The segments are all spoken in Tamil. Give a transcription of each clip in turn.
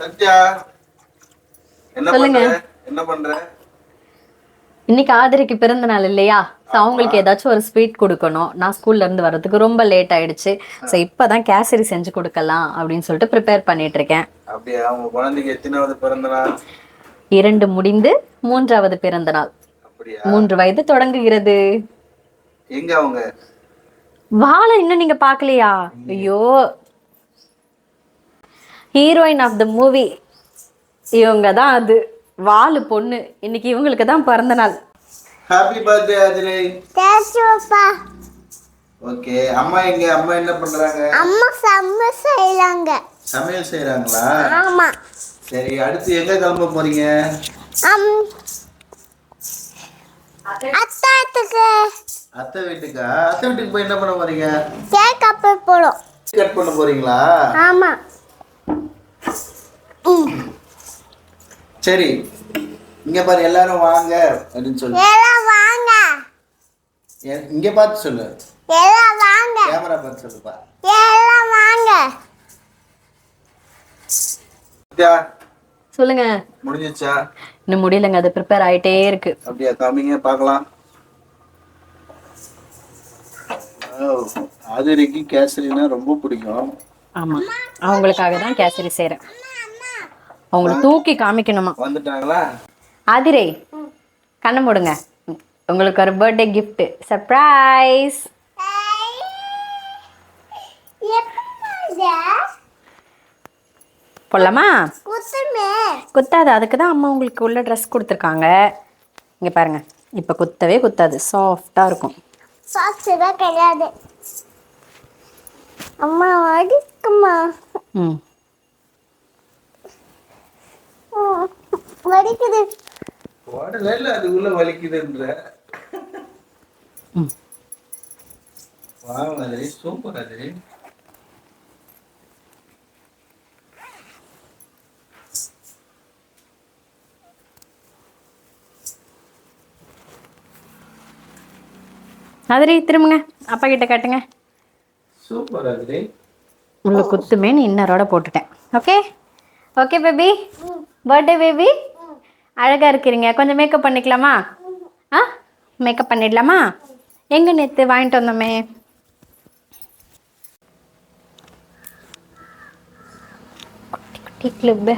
சத்யா என்ன. பண்ற? என்ன பண்ற? இன்னைக்கு ஆதிரிக்கு பிறந்த நாள் இல்லையா? ஸோ அவங்களுக்கு ஏதாச்சும் ஒரு ஸ்வீட் கொடுக்கணும். நான் ஸ்கூல்ல இருந்து வர்றதுக்கு ரொம்ப லேட் ஆயிடுச்சு. ஸோ இப்பதான் கேசரி செஞ்சு கொடுக்கலாம் அப்படின்னு சொல்லிட்டு ப்ரிப்பேர் பண்ணிட்டு இருக்கேன். அப்படியா? உங்க குழந்தைக்கு எத்தனாவது பிறந்த நாள்? இரண்டு முடிந்து மூன்றாவது பிறந்த நாள். மூன்று வயது தொடங்குகிறது. எங்க அவங்க? வாழை இன்னும் நீங்க பார்க்கலையா? ஐயோ ஹீரோயின் ஆஃப் த மூவி இவங்க தான் அது. வாலு பொண்ணு. இன்னைக்கு இவங்களுக்கு தான் பிறந்த நாள். ஹாப்பி பர்த்டே அஜினி தேசுவப்பா ஓகே அம்மா எங்க? அம்மா என்ன பண்றாங்க? அம்மா செம்ம செய்யலாங்க சமையல் செய்றாங்களா? ஆமா. சரி அடுத்து எங்க கிளம்ப போறீங்க? அம் அத்தாத்துக்கு அத்தை வீட்டுக்கா? அத்தை வீட்டுக்கு போய் என்ன பண்ண போறீங்க? கேக் அப்ப போடும் கட் பண்ண போறீங்களா? ஆமா. சரி இங்க பாரு எல்லாரும் வாங்க அப்படின்னு சொல்லு. எல்லாம் வாங்க. இங்க பார்த்து சொல்லு. எல்லாம் வாங்க. கேமரா பார்த்து சொல்லுப்பா எல்லாம் வாங்க. சொல்லுங்க. முடிஞ்சிச்சா? இன்னும் முடியலங்க அது ப்ரிப்பேர் ஆயிட்டே இருக்கு. அப்படியா காமிங்க பார்க்கலாம். ஆதிரிக்கு கேசரினா ரொம்ப பிடிக்கும். ஆமா. அவங்களுக்காக தான் கேசரி செய்றேன். அவங்கள தூக்கி காமிக்கணுமா? வந்துட்டாங்களா? ஆதிரே கண்ணை மூடுங்க. உங்களுக்கு ஒரு பர்த்டே gift சர்ப்ரைஸ் போடலாமா? குத்துமே. குத்தாது. அதுக்கு தான் அம்மா உங்களுக்கு உள்ள ட்ரெஸ் கொடுத்துருக்காங்க. இங்கே பாருங்க. இப்போ குத்தவே குத்தாது. சாஃப்டாக இருக்கும். தான் கிடையாது. அம்மா வடிக்குமா ம். ம், வடிக்குது உடல இல்ல அதுக்குள்ள வலிக்குதுன்ற. ம். வாவ் அதிரி சூப்பர் அதிரி அதிரி திரும்புங்க. அப்பா கிட்ட காட்டுங்க. சூப்பர் அதிரி உள்ள குத்துமேன்னு இன்னரோட போட்டுட்டேன். Okay okay baby birthday baby அழகாக இருக்கிறீங்க. கொஞ்சம் மேக்கப் பண்ணிக்கலாமா? ஆ? மேக்கப் பண்ணிடலாமா? எங்கே நேற்று வாங்கிட்டு வந்தோமே? குட்டி குட்டி கிளிப்பு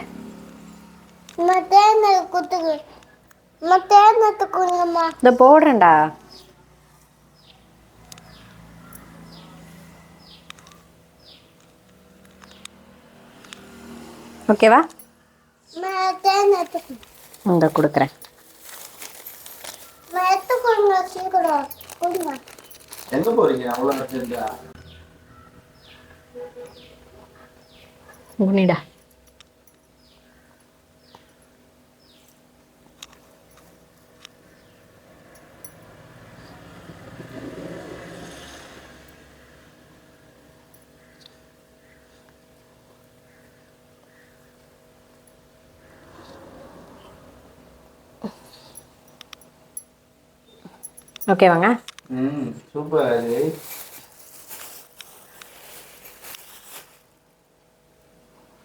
இதை போடுறேன்டா. ஓகேவா? இந்த கொடுக்குறேன். எங்க போறீங்க? அவ்வளவு அர்ஜென்ட்டா ஓகேவாங்க ம் சூப்பர் அதிரி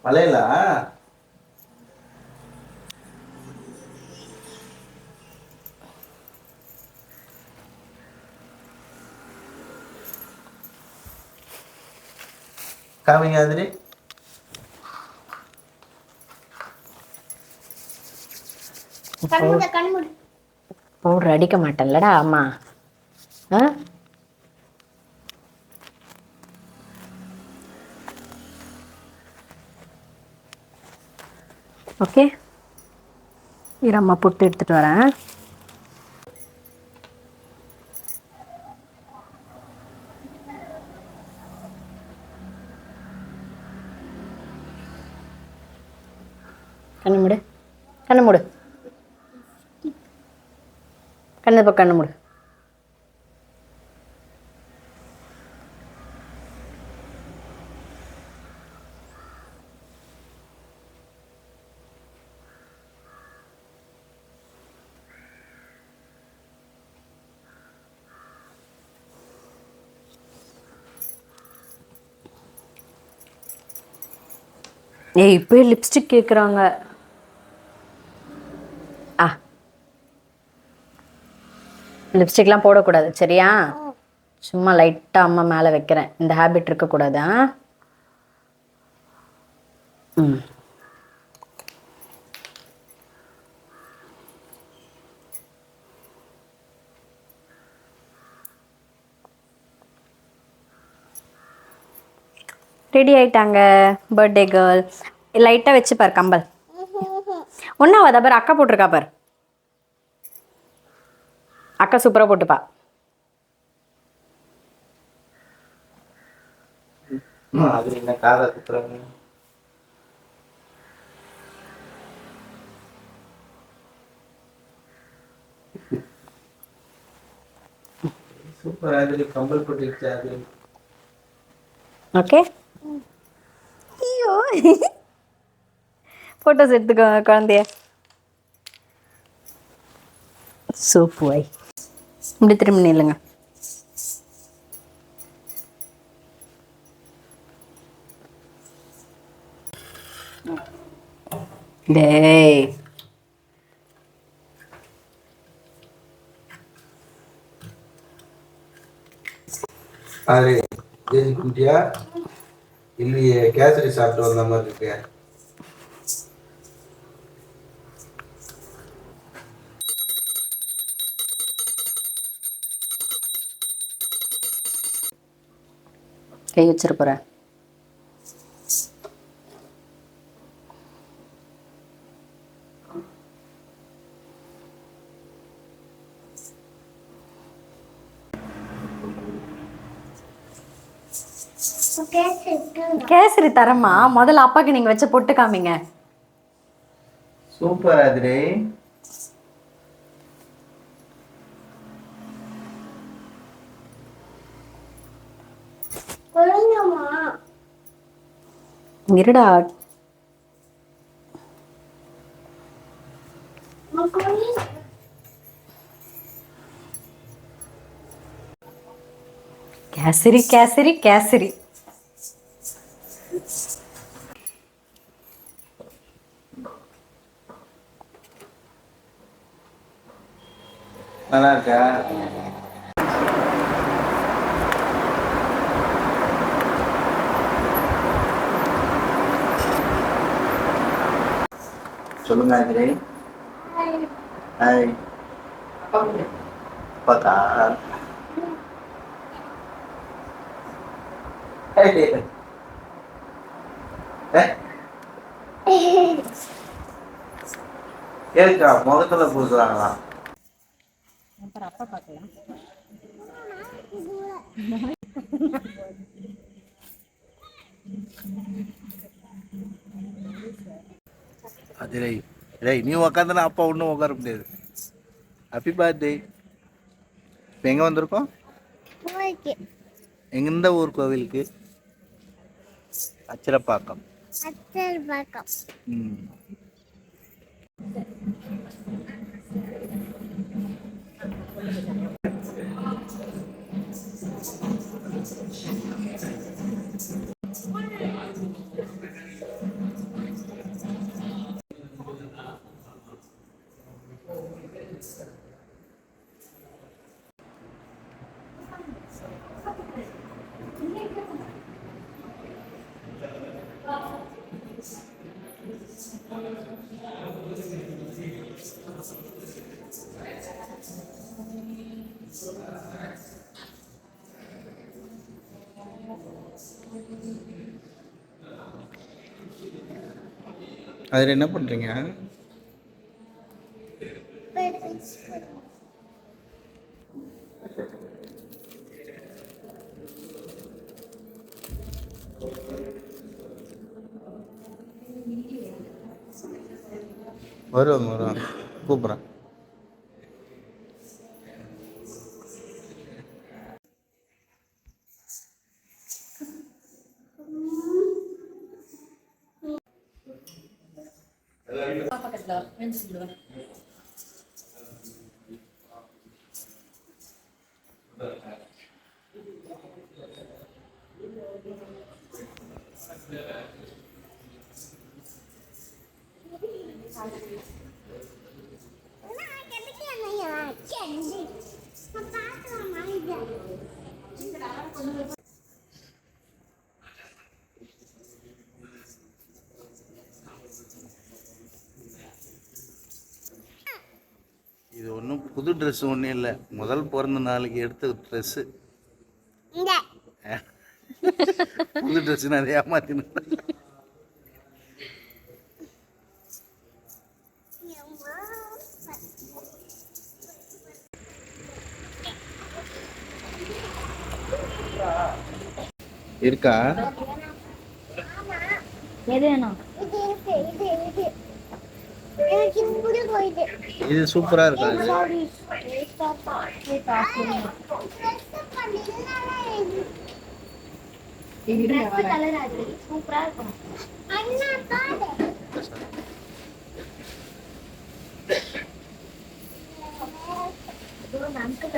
வளையலா காமிங்க அதிரி கண்முட கண்முடு. பவுடர் அடிக்க மாட்டேன்லடா அம்மா. ஆ? ஓகே. இரு அம்மா புட்டு எடுத்துட்டு வரேன். கண்ணு மூடு. கண்ணு மூடு. கண்ணு பக்கம் கண்ணு மூடு. ஏய் இப்போ லிப்ஸ்டிக் கேட்குறாங்க லிப்ஸ்டிக்லாம் போடக்கூடாது சரியா? சும்மா லைட்டாக அம்மா மேலே வைக்கிறேன். இந்த ஹேபிட் இருக்கக்கூடாது? ஆ ம். ரெடி ஆயிட்டாங்க பர்த்டே கேர்ள் லைட்டாக வச்சு பார் கம்பல். ஒன்றாவது பார் அக்கா போட்டிருக்கா பார். அக்கா சூப்பராக போட்டுப்பா. ஓகே. ஐயோ. ஃபோட்டோஸ் எடுத்துக்கோங்க குழந்தைய. சூப்பு வை. இப்படி திரும்பி நில்லுங்க டேய் அது ஜெயி குட்டியா இல்லையே கேசரி சாப்பிட்டு வந்த மாதிரி இருக்கு கை வச்சிட கேசரி தரமா முதல்ல அப்பாக்கு நீங்க வச்ச பொட்டு காமிங்க. சூப்பர் அதிரே இருடா. கேசரி கேசரி கேசரி. நல்லா இருக்கா சொல்லுங்க அதிரே ஹாய் பார்த்தா? ஏக்கா முகத்துல பூசுறாங்களா? அது ரை ரை நீ உக்காந்தனா அப்பா ஒன்றும் உட்கார முடியாது. ஹாப்பி பர்த்டே இப்போ எங்கே வந்திருக்கோம்? எந்த ஊர் கோவிலுக்கு? அச்சிரப்பாக்கம். அச்சல் பக்கம் ம். அதில் என்ன பண்ணுறீங்க? வருவாங்க வருவாங்க கூப்பிட்றேன் பக்கத்தில் புது ட்ரெஸ் ஒன்றும் இல்லை. முதல் பிறந்த நாளைக்கு எடுத்த ட்ரெஸ்ஸு இந்த புது ட்ரெஸ் நிறைய ஏமாத்தினேன். இருக்கா? எது வேணும்? இது சூப்பரா இருக்கும் பாரு நமக்கு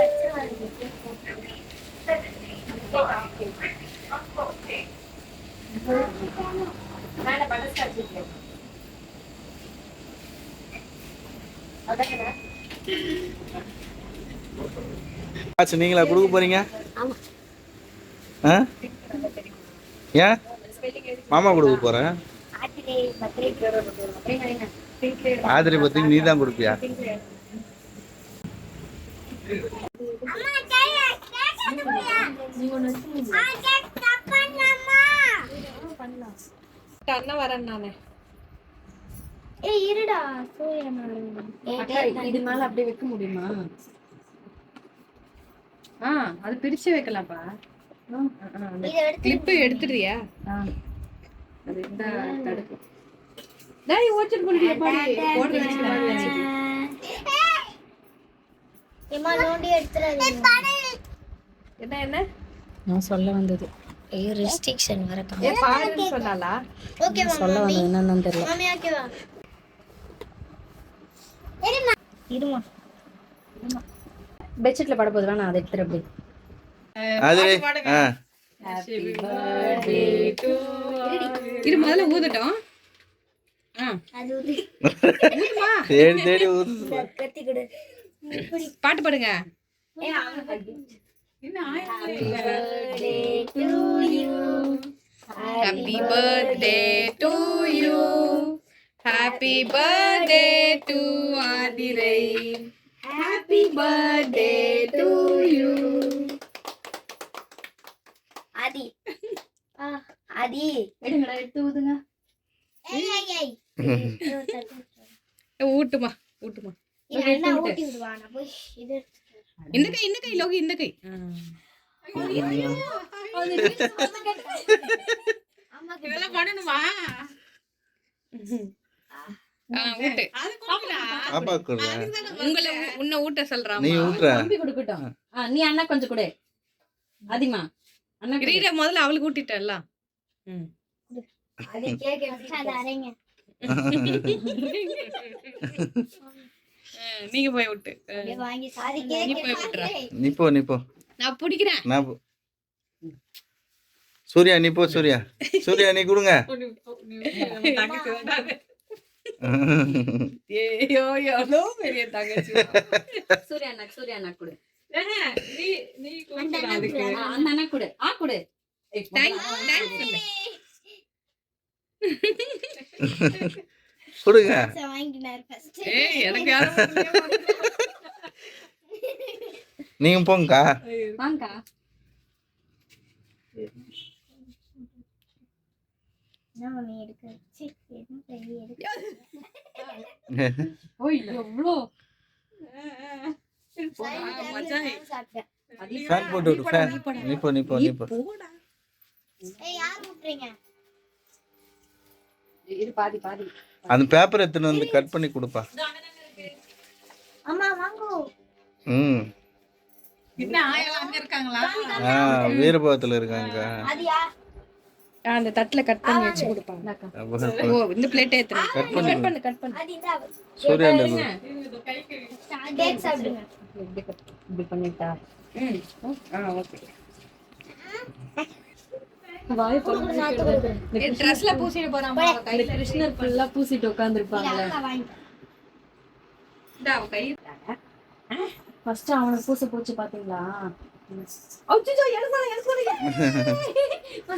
காசு நீங்களா கொடுக்க போறீங்க? ஏன்? மாமா கொடுக்க போறேன். ஆதிரி பத்தி நீ தான் கொடுப்பியா? அண்ணன் வரேன் நானு. ஏய் இருடா சூரியன் இது மேல அப்படியே வைக்க முடியுமா? ஆ அது பிரிச்சு வைக்கலாம்ப்பா. இதை எடுத்து கிளிப்பு எடுத்துறியா அது இந்த தடுப்பு டேய் ஓச்சர் பண்ணிட்டியா பாடி. போடுற வச்சுக்கலாம் ஏமா நோண்டி எடுத்துறாதீங்க. என்ன என்ன? நான் சொல்ல வந்தது. ஐயோ ரெஸ்ட்ரிக்ஷன் வர ஏ பாருன்னு சொன்னாலா ஓகே சொல்ல வந்தது என்னன்னு தெரியல. மாமி ஓகேவா இருமா. இருமா. பெட்ஷீட்ல பட போது வேணா அதை எடுத்துரு அப்படி. இரு முதல்ல ஊதட்டும். பாட்டு பாடுங்க. Happy birthday to you happy birthday to Aadhirai happy birthday to you Aadhi ஆ ஆதி எடுங்கடா எடுத்து ஊதுங்க ஏய் ஏய் ஏய் ஊட்டுமா ஊட்டுமா இது அண்ணா ஊட்டி விடுவா நான் போய் இது இந்த கை இந்த கை லோகி இந்த கை அம்மா இதெல்லாம் பண்ணணுமா ஆ, ஊட்டு. உங்களை உன்னை ஊட்ட சொல்றான் நீ ஊட்டுற. கொடுக்கட்டும். நீ அண்ணா கொஞ்சம் கொடு. அதிமா. அண்ணா. கிரீட முதல்ல அவளுக்கு ஊட்டிட்டல்ல ம். நீங்க போய் விட்டு நீ போய் விட்டுறா. நீ போ நீ போ. நான் பிடிக்கிறேன். நான் போ. சூர்யா நீ போ சூர்யா. சூர்யா நீ கொடுங்க. ஐயோ எவ்வளோ பெரிய தங்கச்சி. சூர்யா அண்ணா சூர்யா அண்ணா கொடு நீ நீ அந்த அண்ணா கொடு. ஆ கொடு. கொடுங்க. எனக்கு யாரும் நீங்க போங்கக்கா. வாங்கக்கா. என்ன மம்மி எடுக்க எவ்வளோ ஃபேன் போட்டு விடு ஃபேன் நீ போ நீ போ நீ போ. போடா ஏய் யார் விட்டுறீங்க இது பாதி பாதி. அந்த பேப்பர் எடுத்துன்னு வந்து கட் பண்ணி கொடுப்பா. அம்மா வாங்கோ. ம். என்ன அங்க இருக்காங்களா? ஆ வீரபாகத்தில் இருக்காங்க. அந்த தட்டுல கட் பண்ணி வச்சு கொடுப்பாங்க. ஓ இந்த பிளேட் ஏத்துறேன் கட் பண்ணி கொடு. பண்ணு சூர்யா இந்த கேக் சாப்பிடுங்க. இப்படி பண்ணிட்டா? ம் ஆ ஓகே. ட்ரெஸ்ல பூசிட்டு போறாமா கையில. கிருஷ்ணர் ஃபுல்லா பூசிட்டு உட்காந்துருப்பாங்கல்ல ஃபர்ஸ்ட் அவனை பூச போச்சு பாத்தீங்களா?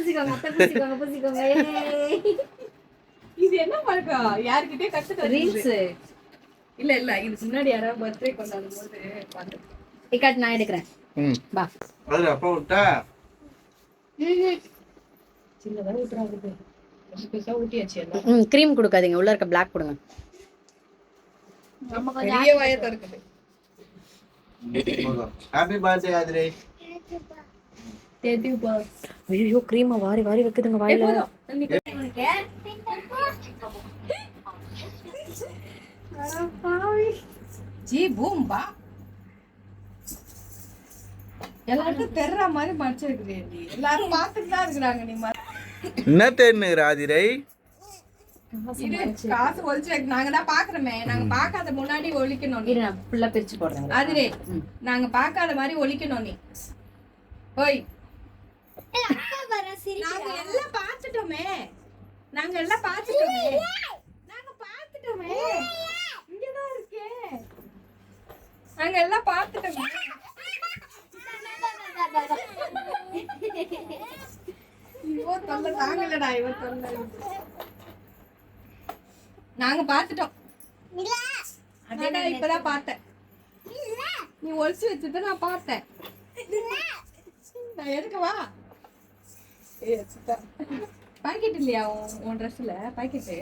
பூசிக்கோங்க அத்தை பூசிக்கோங்க பூசிக்கோங்க இது என்ன பழக்கம் யார்கிட்டயே கத்துக்க ரீல்ஸ் இல்ல இல்ல இதுக்கு முன்னாடி யாராவது பர்த்டே கொண்டாடும் போது. டிக்கெட் நான் எடுக்கிறேன். ம். பா அது அப்பா விட்டா? சின்னதா ஊத்துறாங்க பெருசு பெருசா ஊட்டியாச்சு எல்லாம். ம் க்ரீம் கொடுக்காதீங்க. உள்ள இருக்க பிளாக் கொடுங்க. பெரிய வயதா இருக்குது. ஹாப்பி பர்த்டே ஆதிரை பாஸ் ஐயோ க்ரீமை வாரி வாரி வைக்குதுங்க வாயில. ஜி பூம் பா எல்லாருக்கும் தெர்ற மாதிரி மறைச்சிருக்குது நீ. எல்லாரும் பார்த்துட்டு தான் இருக்கிறாங்க நீ மறை- என்ன தேர்னுங்கிற ஆதிரை இரு, காசு ஒழிச்சு வைக்க- நாங்க தான் பாக்குறோமே நாங்க பார்க்காத முன்னாடி ஒழிக்கணும் நீ. இரு நான் ஃபுல்லா பிரிச்சு போடுறேன். அதுரே நாங்க பார்க்காத மாதிரி ஒழிக்கணும் நீ. ஓய் நாங்க எல்லாம் பார்த்துட்டோமே. நாங்க எல்லாம் பார்த்துட்டோமே. நாங்க பார்த்துட்டோமே. இருக்கே. நாங்க எல்லாம் பார்த்துட்டோமே. இவ தொல்லை தாங்கலடா இவ தொல்லை நாங்க பார்த்துட்டோம். இப்பதான் பார்த்தேன். நீ ஒளிச்சு வச்சத நான் பார்த்தேன். நான் எடுக்கவா பாக்கெட் இல்லையா உன் ட்ரெஸ்ல பாக்கெட்டு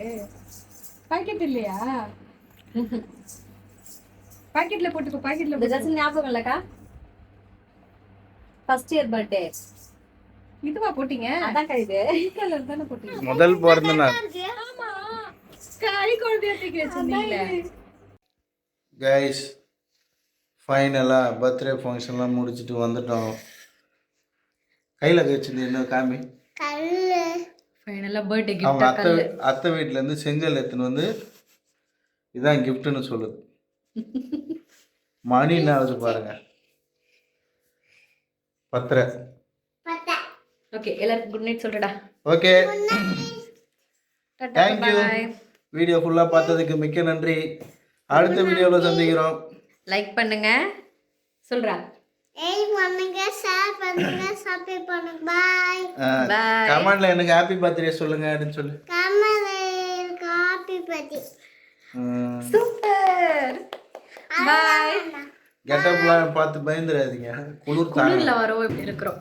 பாக்கெட் இல்லையா? பாக்கெட்ல போட்டுக்கோ பாக்கெட்ல ட்ரெஸ் ஞாபகம் இல்லக்கா? ஃபர்ஸ்ட் இயர் பர்த்டே இதுவா போட்டீங்க? அதான் கழிது கலர் தானே போட்டீங்க? முதல் பிறந்த நாள் ஆமா. கறி குழந்தைய தூக்கி வச்சிருந்தீங்களே. கைஸ் ஃபைனலாக பர்த்டே ஃபங்க்ஷன்லாம் முடிச்சுட்டு வந்துட்டோம். கையில் வச்சிருந்து என்ன காமி? ஃபைனலா பர்த்டே அவங்க அத்தை அத்தை வீட்டிலேருந்து செங்கல் எடுத்துன்னு வந்து இதான் கிஃப்ட்டுன்னு சொல்லுது. மணி என்ன ஆகுது பாருங்க. பத்தரை. ஓகே எல்லாருக்கும் குட் நைட் சொல்றடா. ஓகே தேங்க்யூ வீடியோ ஃபுல்லாக பார்த்ததுக்கு மிக்க நன்றி. அடுத்த வீடியோவில் சந்திக்கிறோம். லைக் பண்ணுங்க. சொல்றா. கமெண்ட்ல எனக்கு ஹாப்பி பர்த்டே சொல்லுங்க அப்படின்னு சொல்லி. கமல் காப்பி பத்தி சூப்பர். பாய் கெட்டப்லாம் பார்த்து பயந்துடாதீங்க. குளிர் குளிர்ல வரோம் இப்படி இருக்கிறோம்.